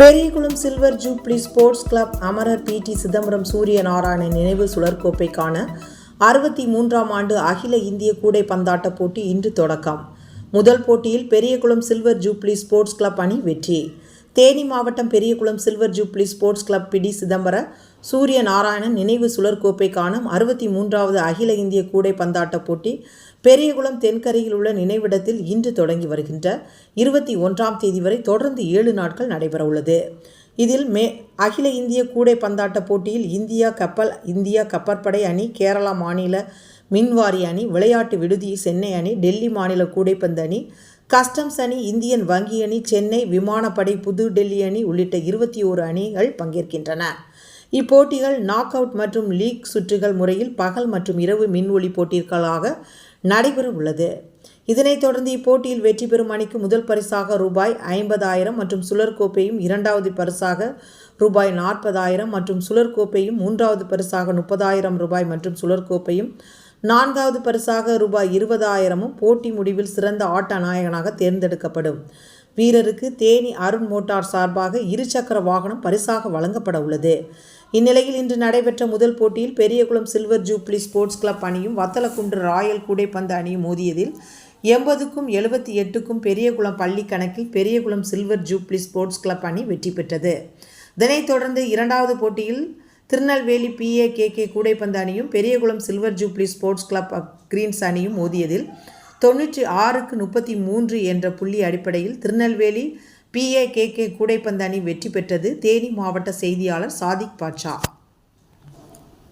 Periyakulam silver jubilee sports club அமரர் P T Chidambaram சூரிய நாராயணன் நினைவு சுழற்கோப்பைக்கான அறுபத்தி மூன்றாம் ஆண்டு அகில இந்திய கூடைப்பந்தாட்ட போட்டி இன்று தொடக்கம். முதல் போட்டியில் Periyakulam silver jubilee sports club அணி வெற்றி. தேனி மாவட்டம் Periyakulam silver jubilee sports club PT Chidambara Surya Narayanan நினைவு சுழற்கோப்பைக்கான அறுபத்தி மூன்றாவது அகில இந்திய கூடைப்பந்தாட்ட போட்டி பெரியகுளம் தென்கரையில் உள்ள நினைவிடத்தில் இன்று தொடங்கி வருகின்ற இருபத்தி ஒன்றாம் தேதி வரை தொடர்ந்து ஏழு நாட்கள் நடைபெறவுள்ளது இதில் மே அகில இந்திய கூடைப்பந்தாட்ட போட்டியில் இந்தியா கப்பல் இந்தியா கப்பற்படை அணி கேரளா மாநில மின்வாரி அணி விளையாட்டு விடுதி சென்னை அணி டெல்லி மாநில கூடைப்பந்து அணி கஸ்டம்ஸ் அணி இந்தியன் வங்கி அணி சென்னை விமானப்படை புது டெல்லி அணி உள்ளிட்ட இருபத்தி ஓரு அணிகள் பங்கேற்கின்றன. இப்போட்டிகள் நாக் அவுட் மற்றும் லீக் சுற்றுகள் முறையில் பகல் மற்றும் இரவு மின்ஒலி போட்டிகளாக நடைபெற உள்ளது. இதனைத் தொடர்ந்து இப்போட்டியில் வெற்றி பெறும் அணிக்கு முதல் பரிசாக ரூபாய் ஐம்பதாயிரம் மற்றும் சுழற்கோப்பையும் இரண்டாவது பரிசாக ரூபாய் நாற்பதாயிரம் மற்றும் சுழற்கோப்பையும் மூன்றாவது பரிசாக முப்பதாயிரம் ரூபாய் மற்றும் சுழற்கோப்பையும் நான்காவது பரிசாக ரூபாய் இருபதாயிரமும் போட்டி முடிவில் சிறந்த ஆட்ட நாயகனாக தேர்ந்தெடுக்கப்படும். வீரருக்கு தேனி அருண் மோட்டார் சார்பாக இருசக்கர வாகனம் பரிசாக வழங்கப்பட உள்ளது. இந்நிலையில் இன்று நடைபெற்ற முதல் போட்டியில் Periyakulam silver jubilee sports club அணியும் வத்தலக்குண்டு ராயல் கூடைப்பந்து அணியும் மோதியதில் எண்பதுக்கும் எழுபத்தி எட்டுக்கும் பெரியகுளம் பள்ளி கணக்கில் Periyakulam silver jubilee sports club அணி வெற்றி பெற்றது. இதனைத் தொடர்ந்து இரண்டாவது போட்டியில் திருநெல்வேலி பிஏ கேகே கூடைப்பந்து அணியும் Periyakulam silver jubilee sports club greens அணியும் மோதியதில் தொண்ணூற்றி ஆறுக்கு முப்பத்தி மூன்று என்ற புள்ளி அடிப்படையில் திருநெல்வேலி பிஏ கேகே கூடைப்பந்து அணி வெற்றி பெற்றது. தேனி மாவட்ட செய்தியாளர் சாதிக் பாட்ஷா.